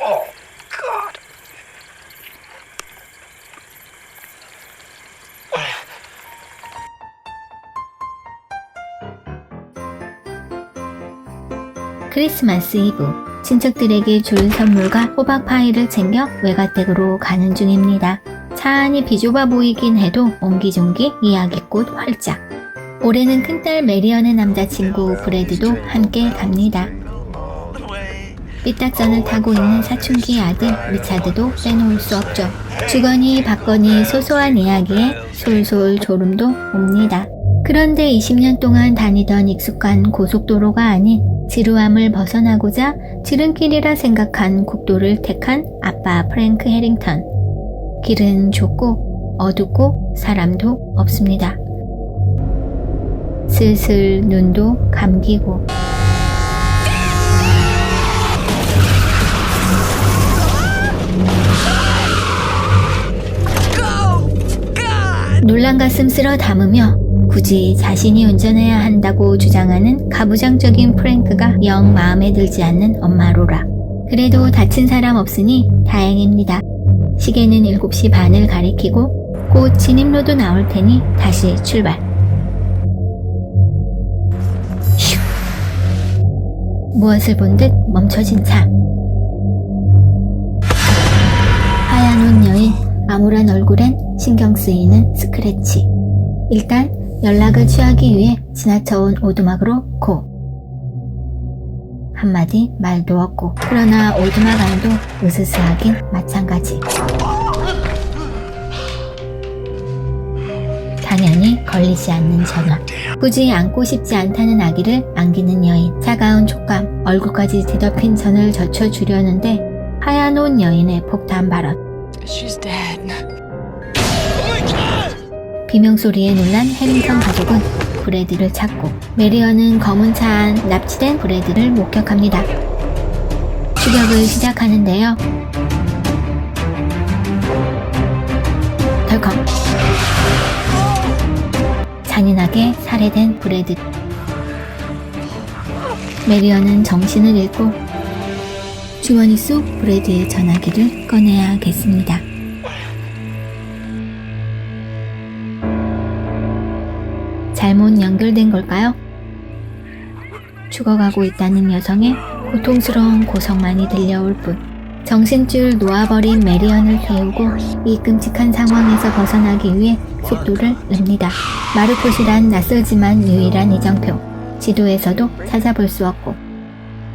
Oh, God. 크리스마스 이브 친척들에게 줄 선물과 호박 파이를 챙겨 외가댁으로 가는 중입니다. 차 안이 비좁아 보이긴 해도 옹기종기 이야기꽃 활짝. 올해는 큰딸 메리언의 남자친구 브래드도 함께 갑니다. 삐딱선을 타고 있는 사춘기 아들 리차드도 빼놓을 수 없죠. 주거니 받거니 소소한 이야기에 솔솔 졸음도 옵니다. 그런데 20년 동안 다니던 익숙한 고속도로가 아닌 지루함을 벗어나고자 지름길이라 생각한 국도를 택한 아빠 프랭크 해링턴. 길은 좁고 어둡고 사람도 없습니다. 슬슬 눈도 감기고 놀란 가슴 쓸어 담으며 굳이 자신이 운전해야 한다고 주장하는 가부장적인 프랭크가 영 마음에 들지 않는 엄마 로라. 그래도 다친 사람 없으니 다행입니다. 시계는 7시 반을 가리키고 곧 진입로도 나올 테니 다시 출발. 슉. 무엇을 본 듯 멈춰진 차. 하얀 옷 여인, 암울한 얼굴엔 신경 쓰이는 스크래치. 일단 연락을 취하기 위해 지나쳐온 오두막으로 고. 한마디 말도 없고 그러나 오두막 안도 으스스하긴 마찬가지. 당연히 걸리지 않는 전화. 굳이 안고 싶지 않다는 아기를 안기는 여인. 차가운 촉감, 얼굴까지 뒤덮인 선을 젖혀주려는데 하얀 옷 여인의 폭탄 발언. She's dead. 비명소리에 놀란 해링턴 가족은 브래드를 찾고 메리언은 검은 차 안 납치된 브래드를 목격합니다. 추격을 시작하는데요. 덜컹 잔인하게 살해된 브래드 메리언은 정신을 잃고 주머니 속 브래드의 전화기를 꺼내야겠습니다. 잘못 연결된 걸까요? 죽어가고 있다는 여성의 고통스러운 고성만이 들려올 뿐 정신줄 놓아버린 메리언을 태우고 이 끔찍한 상황에서 벗어나기 위해 속도를 냅니다. 마르코시란 낯설지만 유일한 이정표 지도에서도 찾아볼 수 없고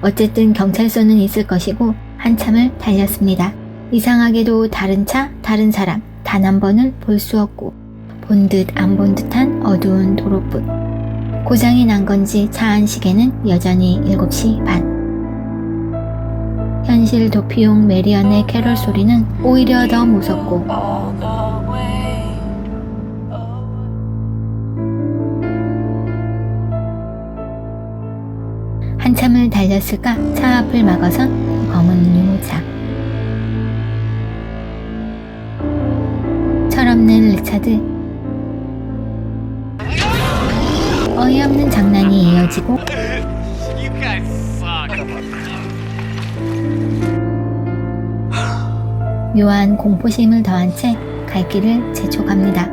어쨌든 경찰서는 있을 것이고 한참을 달렸습니다. 이상하게도 다른 차, 다른 사람 단 한 번을 볼 수 없고 본 듯 안 본 듯한 어두운 도로뿐. 고장이 난 건지 차 안 시계는 여전히 7시 반. 현실 도피용 메리언의 캐럴 소리는 오히려 더 무섭고. 한참을 달렸을까 차 앞을 막아선 검은 유모차. 철없는 리차드. 어이없는 장난이 이어지고. 묘한 공포심을 더한 채 갈 길을 재촉합니다.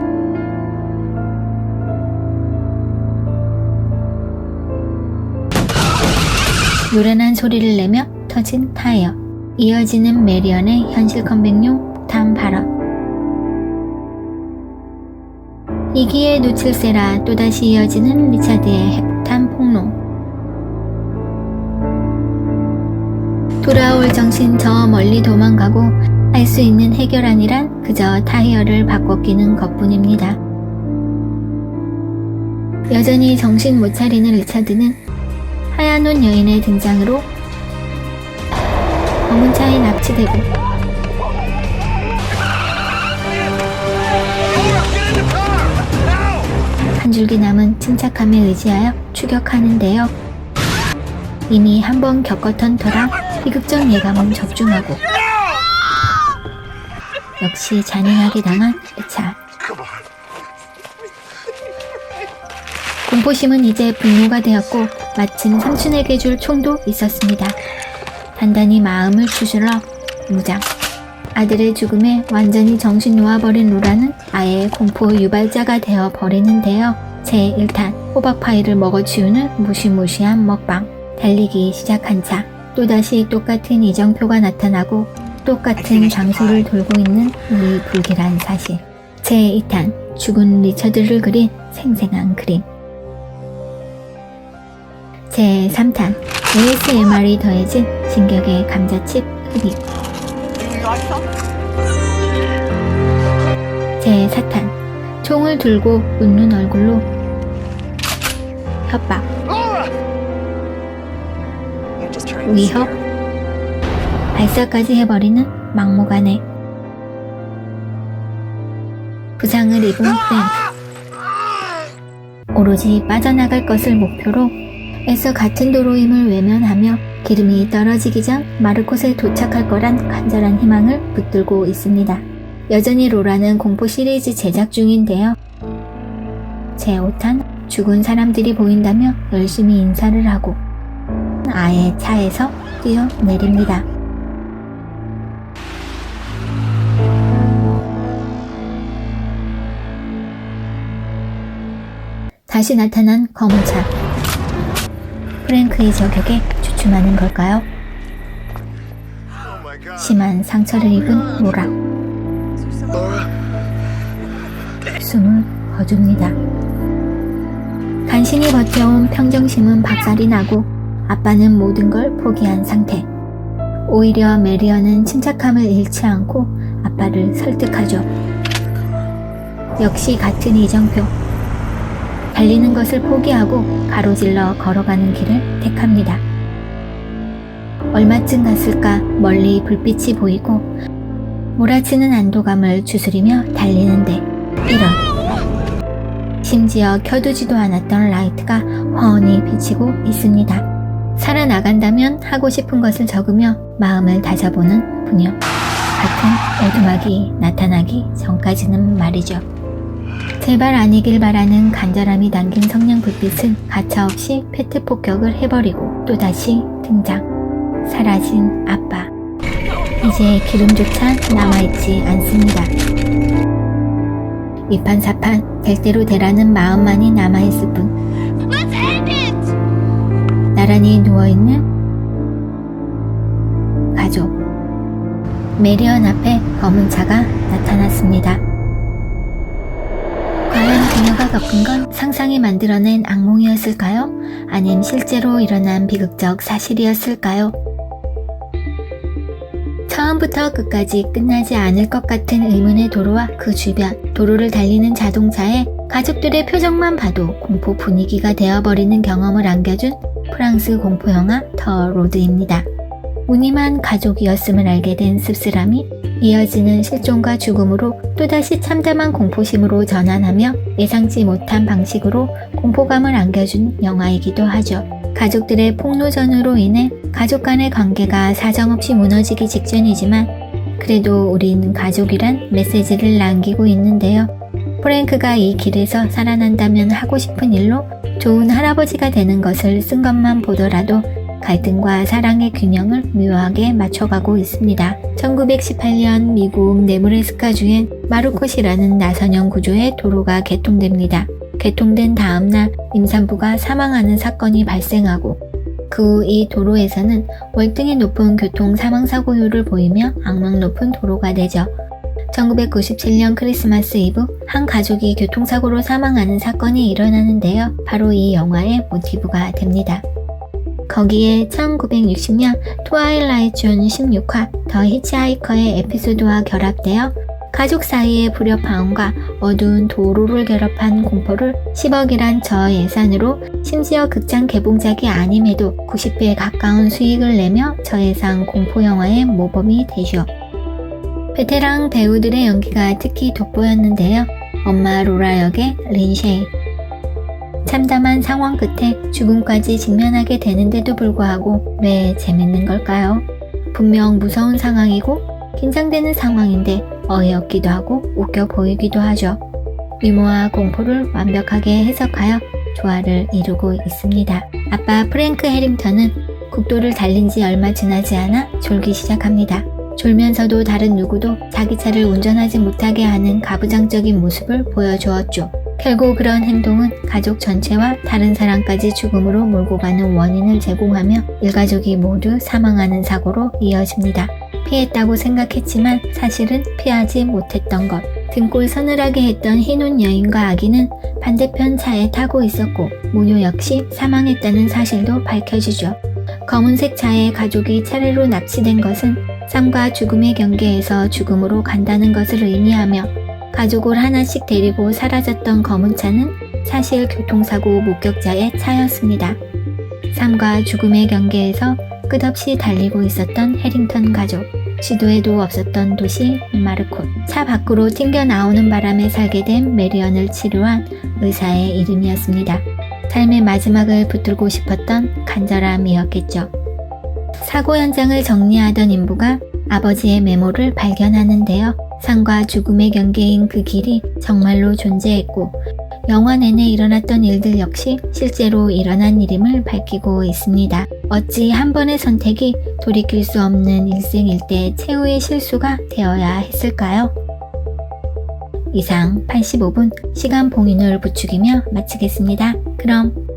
요란한 소리를 내며 터진 타이어. 이어지는 메리언의 현실 컴백용 폭탄 발언. 이기에 놓칠세라 또다시 이어지는 리차드의 핵폭탄 폭로. 돌아올 정신 저 멀리 도망가고 할 수 있는 해결안이란 그저 타이어를 바꿔 끼는 것뿐입니다. 여전히 정신 못 차리는 리차드는 하얀 옷 여인의 등장으로 검은 차에 납치되고 한 줄기 남은 침착함에 의지하여 추격하는데요. 이미 한 번 겪었던 터라 비극적 예감은 적중하고 역시 잔인하게 당한 리차. 공포심은 이제 분노가 되었고 마침 삼촌에게 줄 총도 있었습니다. 단단히 마음을 추스러 무장. 아들의 죽음에 완전히 정신 놓아버린 로라는 아예 공포 유발자가 되어 버리는데요. 제1탄 호박파이를 먹어 치우는 무시무시한 먹방. 달리기 시작한 차. 또다시 똑같은 이정표가 나타나고 똑같은 장소를 돌고 있는 이 불길한 사실. 제2탄 죽은 리처드를 그린 생생한 그림. 제3탄 ASMR이 더해진 진격의 감자칩 흡입. 제4탄. 총을 들고 웃는 얼굴로 협박, 위협, 발사까지 해버리는 막무가내. 부상을 입은 프랭크 오로지 빠져나갈 것을 목표로 애써 같은 도로임을 외면하며 기름이 떨어지기 전 마르콧에 도착할 거란 간절한 희망을 붙들고 있습니다. 여전히 로라는 공포 시리즈 제작 중인데요. 제5탄 죽은 사람들이 보인다며 열심히 인사를 하고 아예 차에서 뛰어내립니다. 다시 나타난 검은 차. 프랭크의 저격에 주춤하는 걸까요? 심한 상처를 입은 로라. 숨을 거둡니다. 간신히 버텨온 평정심은 박살이 나고 아빠는 모든 걸 포기한 상태. 오히려 메리어는 침착함을 잃지 않고 아빠를 설득하죠. 역시 같은 이정표. 달리는 것을 포기하고 가로질러 걸어가는 길을 택합니다. 얼마쯤 갔을까 멀리 불빛이 보이고 몰아치는 안도감을 주스리며 달리는데 이런 심지어 켜두지도 않았던 라이트가 훤히 비치고 있습니다. 살아나간다면 하고 싶은 것을 적으며 마음을 다져보는 분요. 같은 오두막이 나타나기 전까지는 말이죠. 제발 아니길 바라는 간절함이 담긴 성냥 불빛은 가차없이 페트 폭격을 해버리고 또다시 등장. 사라진 아빠. 이제 기름조차 남아있지 않습니다. 이판사판 될 대로 되라는 마음만이 남아있을 뿐. 나란히 누워있는 가족. 메리언 앞에 검은 차가 나타났습니다. 과연 그녀가 겪은 건 상상이 만들어낸 악몽이었을까요? 아님 실제로 일어난 비극적 사실이었을까요? 처음부터 끝까지 끝나지 않을 것 같은 의문의 도로와 그 주변, 도로를 달리는 자동차에 가족들의 표정만 봐도 공포 분위기가 되어버리는 경험을 안겨준 프랑스 공포 영화 더 로드입니다. 무늬만 가족이었음을 알게 된 씁쓸함이 이어지는 실종과 죽음으로 또다시 참담한 공포심으로 전환하며 예상치 못한 방식으로 공포감을 안겨준 영화이기도 하죠. 가족들의 폭로전으로 인해 가족 간의 관계가 사정없이 무너지기 직전이지만 그래도 우린 가족이란 메시지를 남기고 있는데요. 프랭크가 이 길에서 살아난다면 하고 싶은 일로 좋은 할아버지가 되는 것을 쓴 것만 보더라도 갈등과 사랑의 균형을 묘하게 맞춰가고 있습니다. 1918년 미국 네브래스카주엔 마르콧이라는 나선형 구조의 도로가 개통됩니다. 개통된 다음날 임산부가 사망하는 사건이 발생하고 그 후 이 도로에서는 월등히 높은 교통 사망사고율을 보이며 악명 높은 도로가 되죠. 1997년 크리스마스 이브 한 가족이 교통사고로 사망하는 사건이 일어나는데요. 바로 이 영화의 모티브가 됩니다. 거기에 1960년 트와일라이트 존 16화 더 히치하이커의 에피소드와 결합되어 가족 사이의 불협화음과 어두운 도로를 결합한 공포를 10억이란 저 예산으로 심지어 극장 개봉작이 아님에도 90배에 가까운 수익을 내며 저 예산 공포 영화의 모범이 되죠. 베테랑 배우들의 연기가 특히 돋보였는데요. 엄마 로라 역의 린쉐이. 참담한 상황 끝에 죽음까지 직면하게 되는데도 불구하고 왜 재밌는 걸까요? 분명 무서운 상황이고 긴장되는 상황인데 어이없기도 하고 웃겨 보이기도 하죠. 유머와 공포를 완벽하게 해석하여 조화를 이루고 있습니다. 아빠 프랭크 해링턴은 국도를 달린 지 얼마 지나지 않아 졸기 시작합니다. 졸면서도 다른 누구도 자기 차를 운전하지 못하게 하는 가부장적인 모습을 보여주었죠. 결국 그런 행동은 가족 전체와 다른 사람까지 죽음으로 몰고 가는 원인을 제공하며 일가족이 모두 사망하는 사고로 이어집니다. 피했다고 생각했지만 사실은 피하지 못했던 것. 등골 서늘하게 했던 흰옷 여인과 아기는 반대편 차에 타고 있었고 모녀 역시 사망했다는 사실도 밝혀지죠. 검은색 차에 가족이 차례로 납치된 것은 삶과 죽음의 경계에서 죽음으로 간다는 것을 의미하며 가족을 하나씩 데리고 사라졌던 검은 차는 사실 교통사고 목격자의 차였습니다. 삶과 죽음의 경계에서 끝없이 달리고 있었던 해링턴 가족. 지도에도 없었던 도시 마르콧. 차 밖으로 튕겨 나오는 바람에 살게 된 메리언을 치료한 의사의 이름이었습니다. 삶의 마지막을 붙들고 싶었던 간절함이었겠죠. 사고 현장을 정리하던 인부가 아버지의 메모를 발견하는데요. 삶과 죽음의 경계인 그 길이 정말로 존재했고, 영화 내내 일어났던 일들 역시 실제로 일어난 일임을 밝히고 있습니다. 어찌 한 번의 선택이 돌이킬 수 없는 일생일대 최후의 실수가 되어야 했을까요? 이상 85분 시간 봉인을 부추기며 마치겠습니다. 그럼